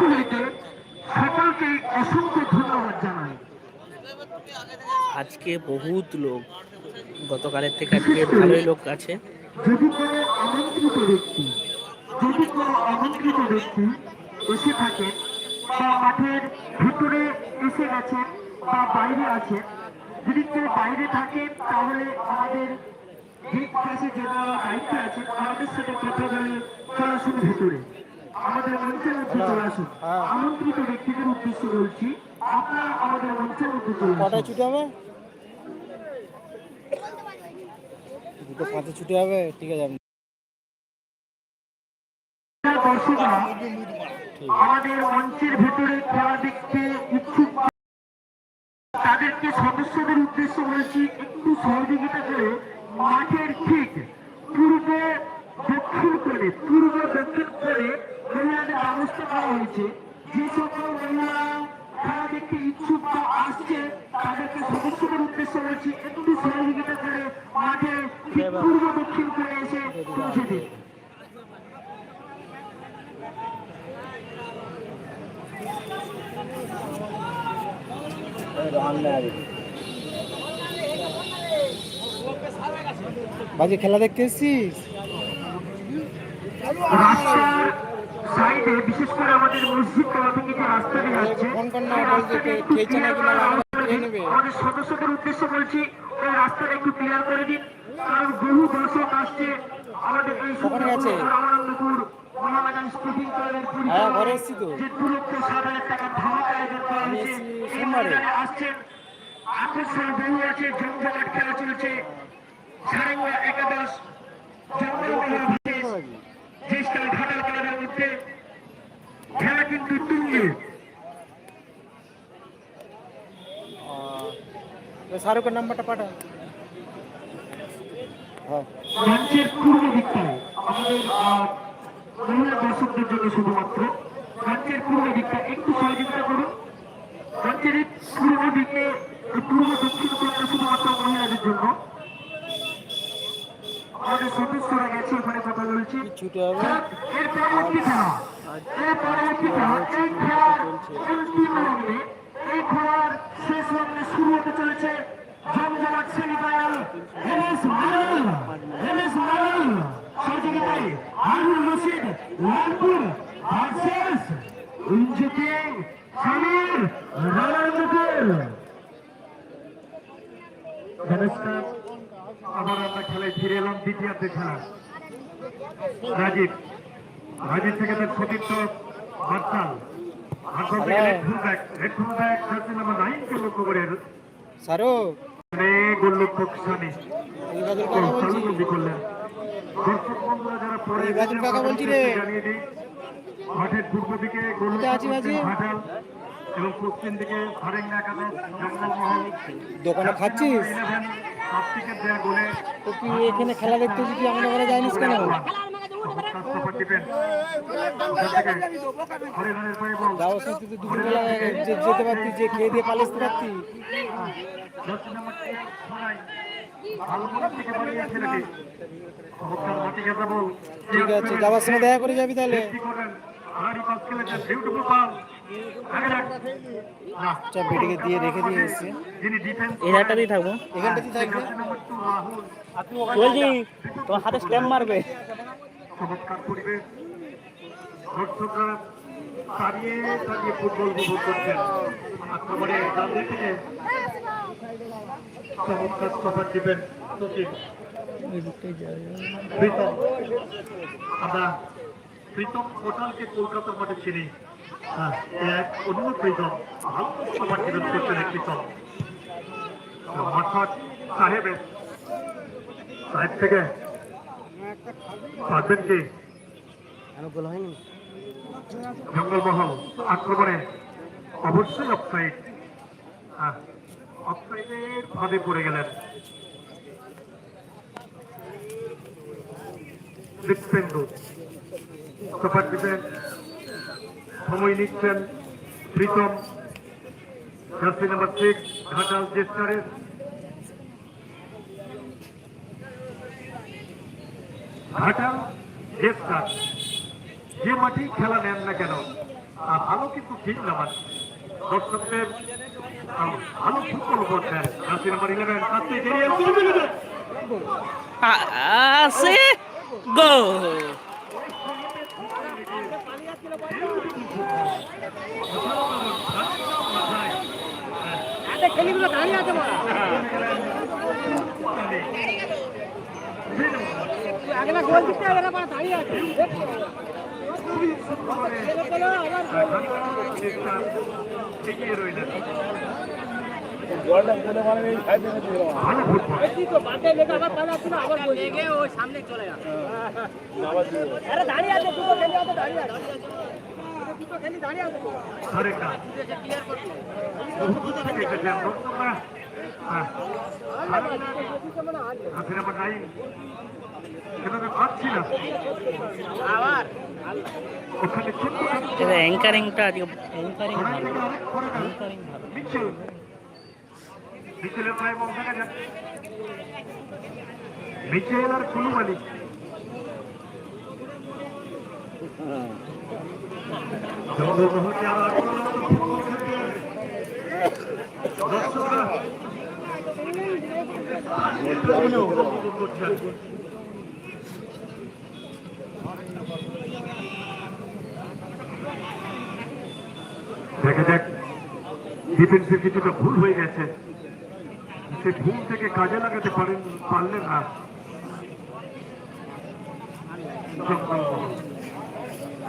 হইতে সকলকে অসংখ্য ধন্যবাদ জানাই আজকে বহুত লোক, গতকালের থেকে আজকে ভালোই লোক আছে। যদি কোনো আমন্ত্রিত ব্যক্তি যদি কোনো আমন্ত্রিত ব্যক্তি এসে থাকে বা মাঠের ভিতরে এসে গেছেন বা বাইরে আছেন যদি কেউ বাইরে থাকেন তাহলে আমাদের গেট পাশে যারা দায়িত্ব আছে আমাদের সাথে কথা বলে চলে আসুন ভিতরে। আমাদের মঞ্চের মধ্যে চলে আসুন। আমন্ত্রিত ব্যক্তিদের উদ্দেশ্যে বলছি আপনারা আমাদের মঞ্চের মধ্যে চলে আসুন ছুটি হবে? দুটো পাঁচে ছুটি হবে? ঠিক আছে দর্শকরা আমাদের মঞ্চের ভেতরে খেলা দেখতে ইচ্ছুক। তাদেরকে সদস্যদের উদ্দেশ্য বলছি একটু সহযোগিতা করে মাঠের ঠিক পূর্বে দক্ষিণ করে পূর্ব দক্ষিণ করে মহিলাদের ব্যবস্থা করা হয়েছে। যে সকল মহিলা খেলা দেখতে ইচ্ছুক বা আসছে, তাদেরকে সদস্যদের উদ্দেশ্য বলছি, একটু সহযোগিতা করে মাঠে পূর্ব দক্ষিণ করে এসে পৌঁছে দিন। বাজে খেলা দেখতে এসছিস সাইডে বিশেষ করে আমাদের মসজিদ তলা থেকে যে রাস্তাটি যাচ্ছে একটু। আমাদের সদস্যদের উদ্দেশ্যে বলছি ওই রাস্তাটা ক্লিয়ার করে দিন কারণ বহু দর্শক আসছে আমাদের এই? রামানন্দপুর হ্যাঁ, ঘরে পরিচালনায় এসছি তো। যে দু লক্ষ হাজার টাকার ধামাকা আয়োজন করা হয়েছে এই ময়দানে আসছেন আকর্ষণ বহু আছে জমজমাট খেলা চলছে সারেঙ্গা একাদশ ঘাটাল ক্লাবের মধ্যে খেলা কিন্তু তুঙ্গে। শাহরুখের নাম্বারটা পাঠা মঞ্চের পূর্ব দিকটায় আমাদের আহ, মহিলা দর্শকদের জন্য শুধুমাত্র মঞ্চের পূর্ব দিকটা একটু সহযোগিতা করুন। মঞ্চের পূর্ব দিকে পূর্ব দক্ষিণ কোণটা শুধুমাত্র মহিলাদের জন্য আমাদের সদস্যরা গেছে ওখানে কথা বলছি। এর পরবর্তী খেলা। এর পরবর্তী খেলা। এই খেলার অন্তিম লগ্নে এই খেলার শেষ লগ্নে শুরু হতে চলেছে জমজমাট semifinal MS Marul MS Marul. সহযোগিতায় হারুন রশিদ লালপুর ভার্সেস ইঞ্জিতিং সমীর রানানন্দপুর নমস্কার। খেলায় ফিরে এলাম দ্বিতীয়ার্ধের খেলা। রাজীব রাজীব থেকে তার সতীর্থ থেকে জার্সি নাম্বার নাইনকে লক্ষ্য করে? শাহরুখ গোলরক্ষক স্বামী ইবাদুল কাকা বলছি। চালুবন্দি করলেন। দর্শক বন্ধুরা যারা পরে এই বাদুল কাকা বলছি রে। জানিয়ে দিই মাঠের পূর্ব দিকে এবং পশ্চিম ফারেঙ্গা একাদশ জঙ্গলমহল। দোকানে খাচ্ছিস? তুই এখানে খেলা দেখতে তুই আমাদের ঘরে যাইনিস কেন তুই তো যেতে পারতি যে খেয়ে দিয়ে পালিয়ে পারতি ঠিক আছে যাওয়ার সময় দেখা করে যাবি তাহলে আচ্ছা বেটিকে দিয়ে রেখে দিয়ে এসছে। এই হাটটাতেই থাকব। এখানটাতেই থাকবে। বলছি তোমার হাতে স্ট্যাম্প মারবে। চমৎকার পরিবেশ। দর্শকরা দাঁড়িয়ে দাঁড়িয়ে ফুটবল উপভোগ করছেন। আক্রমণে ডান দিক থেকে চমৎকার সফর দিবেন সচিব। প্রীতম আমরা প্রীতম কোটালকে কলকাতার মাঠে চিনি। এক অন্য প্রীতম ভালো দিবেন করছেন মাঠাট সাহেবের সাহেব থেকে পারবেন কি? জঙ্গলমহল আক্রমণে অবশ্যই অফসাইড। অফসাইডের ফাঁদে পড়ে গেলেন। সুপার দিবেন সময় নিচ্ছেন Pritam jersey number six Ghatal জেস্টারের Ghatal দেশটার যে মাঠেই খেলা নেন না কেন আহ, ভালো কিন্তু ঠিক না মানে দর্শকদের ভালো ফুটবল করছেন জার্সি নাম্বার ইলেভেন গেরিয়ে আ- গোল। এগিয়ে রইলেন ভালো ফুটবল ছোট্ট এটা অ্যাঙ্কারিংটা আজকে অ্যাঙ্কারিং ভালো। ভালো। মিচেল মিচেলের প্রায় বল মিচেল আর কুলুমালি জনগণকে আর আক্রমণ ফুটবল খেলতে দর্শকরা উপভোগ করছেন। দেখা যাক ডিফেন্সের কিছুটা ভুল হয়ে গেছে সে ভুল থেকে কাজে লাগাতে পারেন পারলেন না।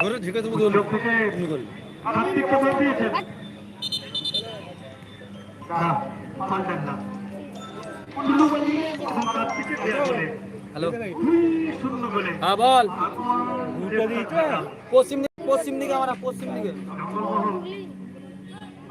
ধরে ঝেঁকে দেবো উদ্যোগ থেকে। কার্তিককে বল দিয়েছেন না, পারলেন না কুলুবালি এবং কার্তিকের দেয়া বলে হ্যালো। হ্যাঁ বল। পশ্চিম দিকে পশ্চিম দিকে আমরা পশ্চিম দিকে।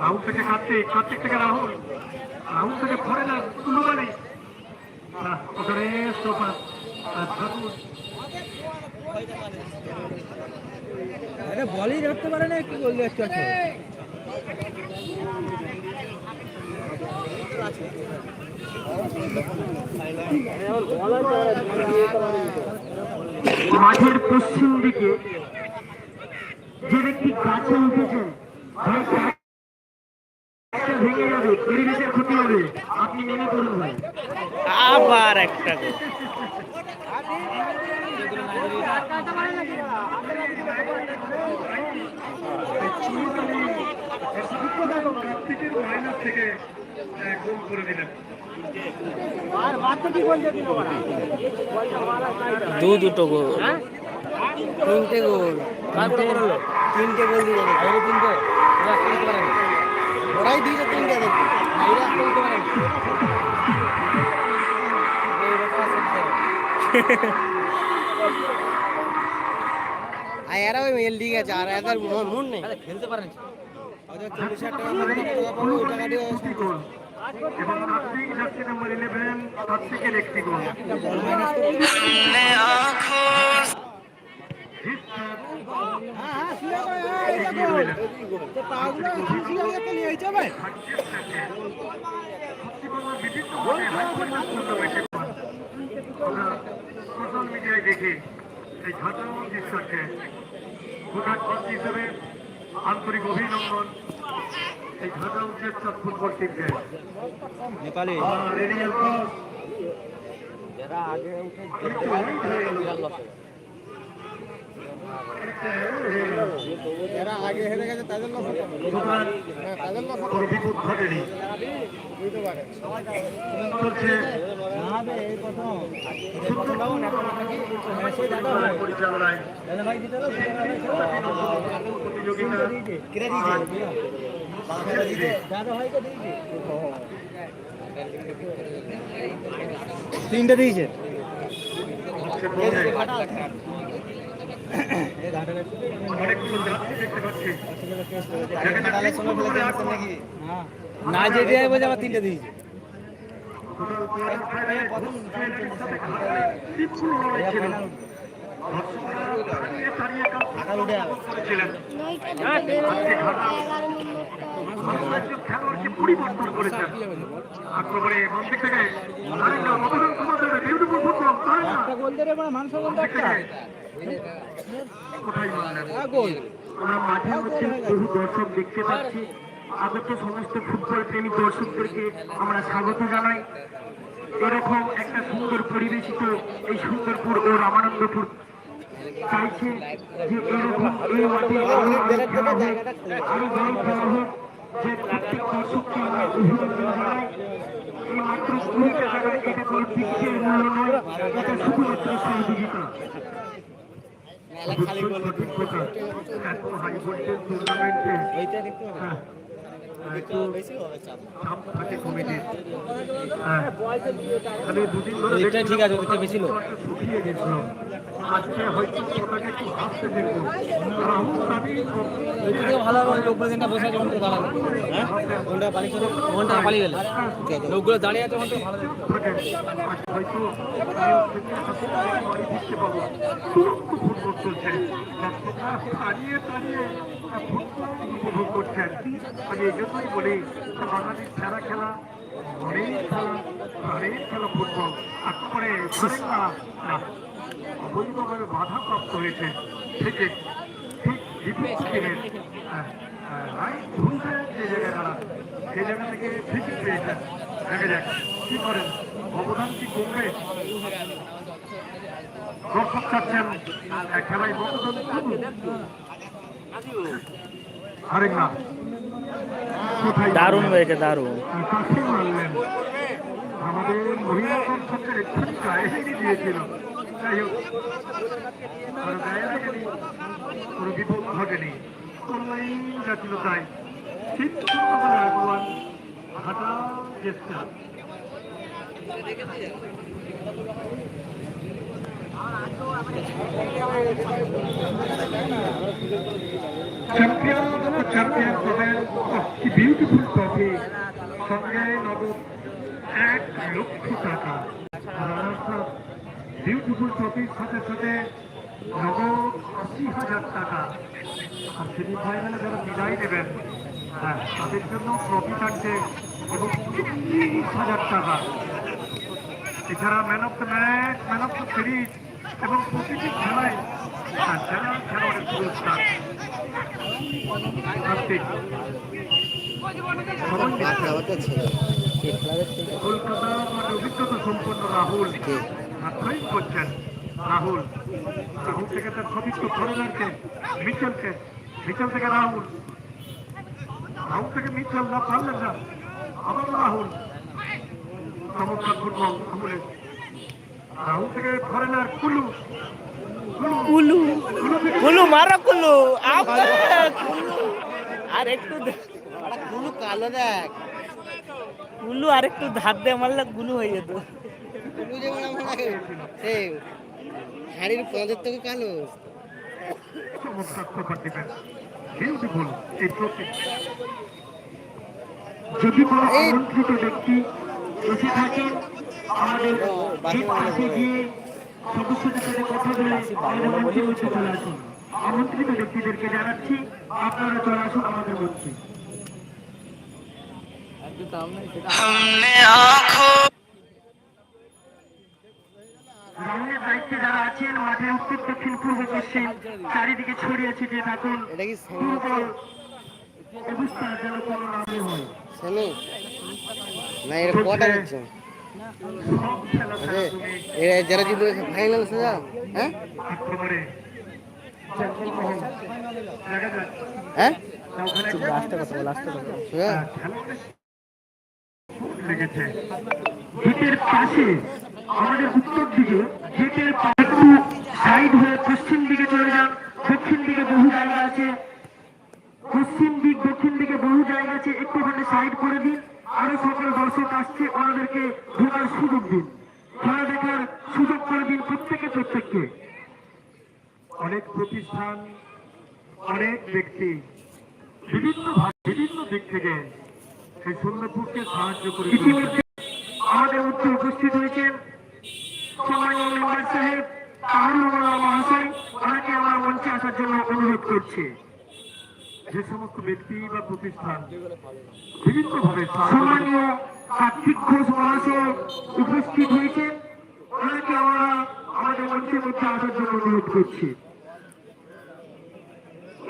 রাহুল থেকে কার্তিক কার্তিক থেকে রাহুল। রাহুল থেকে ফরে না কুলুবালি ওখানে ঠাকুর আরে বলই ধরতে পারে না একটু গোল দেখতে আছে। মাঠের পশ্চিম দিকে যে ব্যক্তি গাছে হবে, আপনি ভাই। আবার একটা দু দুটো গোল। তিনটে গোল। তিনটে গোল। দিয়ে গেল আরে তিনটে। ওরাই দিয়েছে তিনটে দেখি এরা খেলতে পারে না আর এরা ওই মেল দিয়ে গেছে আর এদের মন নেই খেলতে পারে না ওদের চল্লিশ হাজার টাকা করে টাকা পাবো ওই টাকা দিয়ে দুটি গোল এবং কার্তিক জার্সি নাম্বার ইলেভেন কার্তিকের একটি গোল এগিয়ে সোশ্যাল মিডিয়ায় দেখি এই ঘটনা দৃশ্যকে ভোটার হিসেবে আন্তরিক অভিনন্দন এই ঘটনা উদ্দেশ্য ফুটবল টিমকে নেপালে আর এরিয়াল ক্রস এরা আগে হেরে গেছে তাদের লস হতো সুতরাং হ্যাঁ তাদের কোনো বিপদ ঘটেনি। বুঝতে পারে দিয়েছে। তিনটে দিয়েছে। না যেতে বলছে আবার তিনটে দিয়েছে। টোটাল পরিবর্তন করেছেন। আক্রমণে দিক থেকে অবদান মানে কোথায় আমরা মাঠের মধ্যে বহু দর্শক দেখতে পাচ্ছি। আগত সমস্ত ফুটবল প্রেমী দর্শকদেরকে আমরা স্বাগত জানাই। এরকম একটা সুন্দর পরিবেশিত এই সুন্দরপুর ও রামানন্দপুর চাইছে যে এরকম এই মাঠে আরও অনেক খেলা হোক আরও বড় খেলা হোক। যে প্রত্যেক দর্শককে আমরা অভিনন্দন জানাই এই মাত্র কুড়িটা টাকা এটা কোনো টিকিটের মূল্য নয় এটা শুধুমাত্র সহযোগিতা সঠিক কথা এত হাই ভোল্টেজ টুর্নামেন্টে হ্যাঁ, হ্যাঁ ঠিক আছে, ওইটা বেশি লোক। ভালো হবে লোকগুলো দিনটা বসে দাঁড়াবে। হ্যাঁ? ঘণ্টা পালিয়ে চলে ঘণ্টা পালিয়ে গেলে। লোকগুলো দাঁড়িয়ে আছে ভালো দুরন্ত ফুটবল চলছে উপভোগ করছেন। আমি এই জন্যই বলি বাঙালির সেরা খেলা ঘরেই খেলা ঘরেই খেলা ফুটবল। তারপরে না, অবৈধভাবে বাধাপ্রাপ্ত হয়েছে থেকে ঠিক বিপরীত টিমের রাইট ভুলছে সেই জায়গা থেকে ফিকির পেয়েছেন। দেখা যাক কি করেন। অবদান কি কমবে? দর্শক চাচ্ছেন খেলায় অবদান কমবে আরেক না কোথায় দারুণ হয়েছে দারুণ। আমাদের মহিলা দর্শকের একটুখানি গায়ে দিয়েছিল। যাই হোক আর গায়ে লাগেনি কোনো বিপদ ঘটেনি অনলাইন যাচ্ছিল তাই কিন্তু আমাদের আগুয়ান হাঁটা চেষ্টা। চ্যাম্পিয়ন চ্যাম্পিয়ন ট্রফি সঙ্গে নগদ এক লক্ষ টাকা। বিউটিফুল ট্রফির সাথে সাথে নগদ আশি হাজার টাকা। বিদায় দেবেন হ্যাঁ তাদের জন্য ট্রফি থাকছে এবং চল্লিশ হাজার টাকা। এছাড়া man of the match man of the series এবং প্রতিটি খেলায় যারা খেলোয়াড়ের পুরস্কার কার্তিক কলকাতা মানে অভিজ্ঞতা সম্পন্ন রাহুল মাত্রই করছেন রাহুল। রাহুল থেকে তার সতীর্থ ফরেনারকে মিচেলকে মিচেল থেকে রাহুল। রাহুল থেকে মিচেল না পারলেন না। আবার রাহুল। চমৎকার ফুটবল ফরেনার কুলু? কুলু। কুলু কুলু মারো কুলু। আর একটু কুলু কালো দেখ। কুলু আর একটু ধার দিয়ে মারলে গুলু হয়ে যেত। কুলু যেমন আমার সেই হাড়ির পদের থেকে কালো। বিউটিফুল এই যদি কোনো ব্যক্তি এসে থাকে আমাদের এই পাশে গিয়ে সদস্যদের সাথে কথা বলে আমাদের মঞ্চে মধ্যে চলে আসুন। আমন্ত্রিত ব্যক্তিদেরকে জানাচ্ছি আপনারা চলে আসুন আমাদের মঞ্চে। রাউন্ডের দায়িত্বে যারা আছেন মাঠের উত্তর দক্ষিণ পূর্ব পশ্চিম চারিদিকে ছড়িয়ে ছিটিয়ে থাকুন। এটা কি দুর্বল অবস্থা যেন কোনো নামে হয়। না এটা কটা দিচ্ছ। সব খেলা এ, এরা যারা জিতবে ফাইনাল হ্যাঁ? হ্যাঁ? হ্যাঁ, পাশে উত্তর দিকে গেটের সাইড হয়ে পশ্চিম দিকে চলে যান। দক্ষিণ দিকে বহু জায়গা আছে। পশ্চিম দিক দক্ষিণ দিকে বহু জায়গা আছে। একটুখানি সাইড করে দিন। আরও সকল দর্শক আসছে, ওনাদেরকে ঢোকার সুযোগ দিন। খেলা দেখার সুযোগ করে দিন প্রত্যেকে, প্রত্যেককে। অনেক প্রতিষ্ঠান, অনেক ব্যক্তি বিভিন্ন বিভিন্ন দিক থেকে এই সুন্দরপুরকে সাহায্য করে আমাদের মধ্যে উপস্থিত হয়েছেন সম্মানীয় সাহেব তাহরুল মহাশয়। ওনাকে আমার মঞ্চে আসার জন্য অনুরোধ করছে। যে সমস্ত ব্যক্তি বা প্রতিষ্ঠান বিভিন্ন ভাবে সম্মানীয় কার্তিক ঘোষ মহাশয় উপস্থিত হয়েছেন ওনাকে আমরা আমাদের মঞ্চের মধ্যে আসার জন্য অনুরোধ করছি।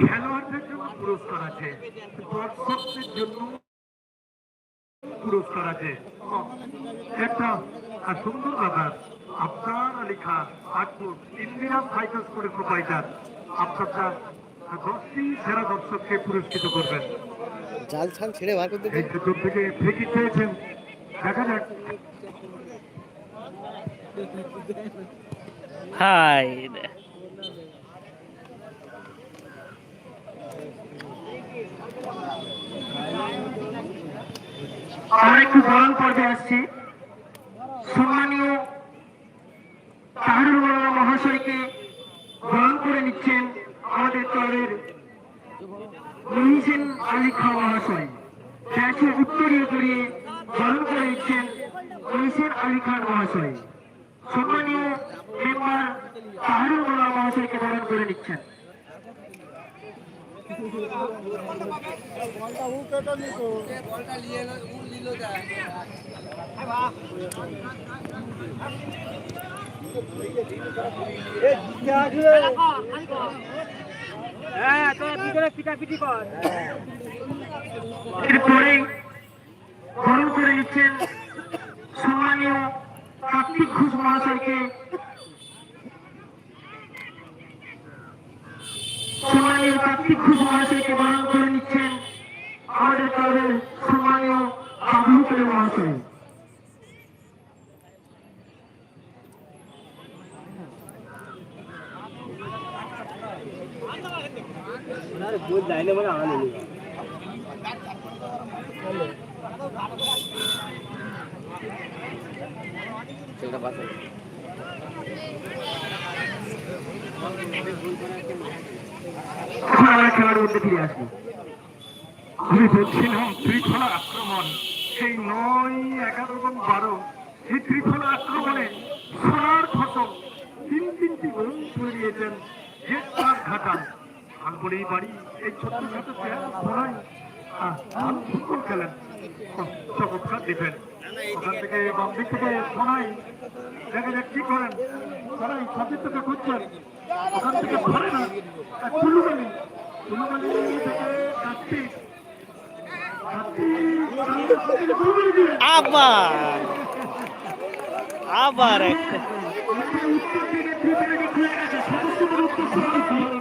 খেলোয়াড়দের জন্য পুরস্কার আছে দর্শকদের জন্য পুরস্কার আছে। একটা আর সুন্দর ব্যাপার আপনার আলী খান আকবর ইন্দিরা ফাইটার্স করে প্রোপাইটার আপনারা দশটি সেরা দর্শককে পুরস্কৃত করবেন। জাল ছাল ছেড়ে বার করতে এই থেকে ফেকি চেয়েছেন দেখা যাক। হাই। আমরা একটু গরম পর্বে আসছি। সম্মানীয় তাহরুল মহাশয়কে বরণ করে নিচ্ছেন আমাদের দলের মহিসেন আলী খান মহাশয়। ব্যাসে উত্তরীয় করিয়ে বরণ করে নিচ্ছেন মহিসেন আলী খান মহাশয়। সম্মানীয় মেম্বার তাহরুল মাওলানা মহাশয়কে বরণ করে নিচ্ছেন। এরপরে বরণ করে। নিচ্ছেন সম্মানীয় কার্তিক ঘোষ মহাশয়কে। সম্মানীয় কার্তিক ঘোষ মহাশয়কে বরণ করে নিচ্ছেন আমাদের দলের সম্মানীয় করে মহাশয় ছেলেটা পাশে এখন আমরা খেলার মধ্যে ফিরে আসব। আমি বলছিলাম ত্রিফলা আক্রমণ। সেই নয় এগারো এবং বারো এই ত্রিফলা আক্রমণে সোনার ফসল তিন তিনটি গোল তুলে দিয়েছেন যে তার ঘাটান আঙ্গুর এই বাড়ি এই ছোট্ট ছোট সোনাই ভালো ফুটবল খেলেন। চমৎকার দিবেন ওখান থেকে বাম দিক থেকে সোনাই দেখা যাক কি করেন। সোনাই সাথে থেকে করছেন ওখান থেকে ধরে না। কুলুবালি কুলুবালি থেকে কার্তিক কার্তিক আবার। আবার একটা উত্তর দিকে ত্রিপুরাটি খুলে গেছে সমস্তদের উত্তর দিকে হ্যালো প্লেয়ার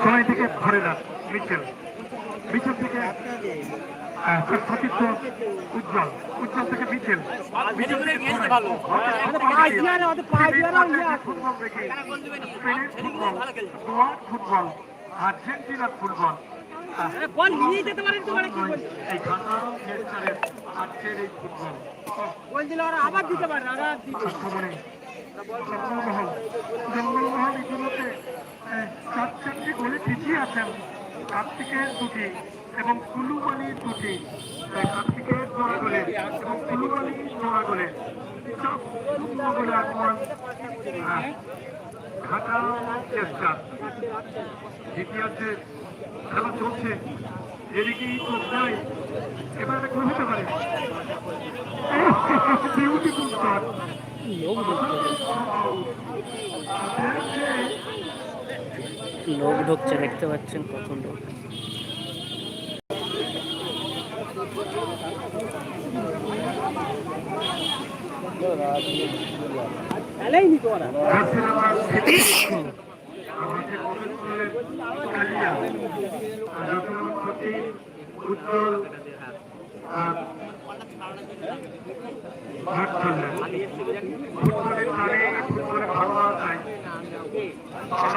সোনাই থেকে ঘরে না মিচেল। মিচেল থেকে সতীর্থ উজ্জ্বল। উজ্জ্বল থেকে। বাংলাদেশের ফুটবল ফুটবল আর্জেন্টিনার ফুটবল। বল নিয়ে যেতে পারেন তো মানে কি এই খাতারও গেস্টারের আজকের এই ফুটবল। বল দিলে ওরা আবার দিতে পারে আবার দিতে আক্রমণে জঙ্গলমহল জঙ্গলমহল ইতিমধ্যে চার চারটি গোলে পিছিয়ে আছেন কার্তিকের দুটি এবং কুলুমালি দুটি। কার্তিকের জোড়া গোলে এবং কুলুমালি জোড়া গোলে সুন্দর গোলে আহ, ঘাটা চেষ্টা। দ্বিতীয়ার্ধে খেলা চলছে এদিকেই তো নাই এবার একটা হতে পারে। বিউটিফুল লোক ঢুকছে দেখতে পাচ্ছেন কত লোক।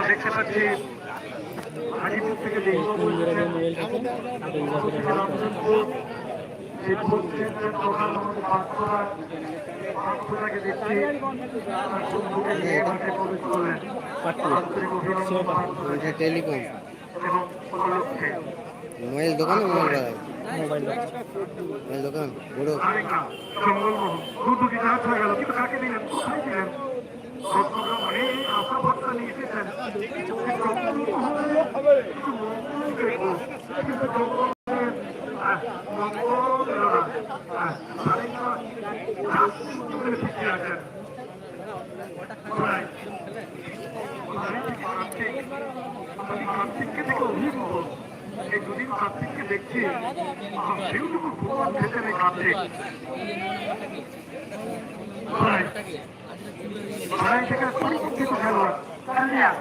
দেখতে পাচ্ছি টেলিকম। এবং উপলক্ষে মোবাইল দোকান মোবাইল দোকান, বড়। হয়ে গেল? কিন্তু কাকে দিলেন? কোথায় দিলেন অনেক আশা এই দুদিন কার্তিককে দেখছি বিউটিফুল ফুটবল খেলছেন এই কার্তিক লড়াই থেকে খেলোয়াড় 关了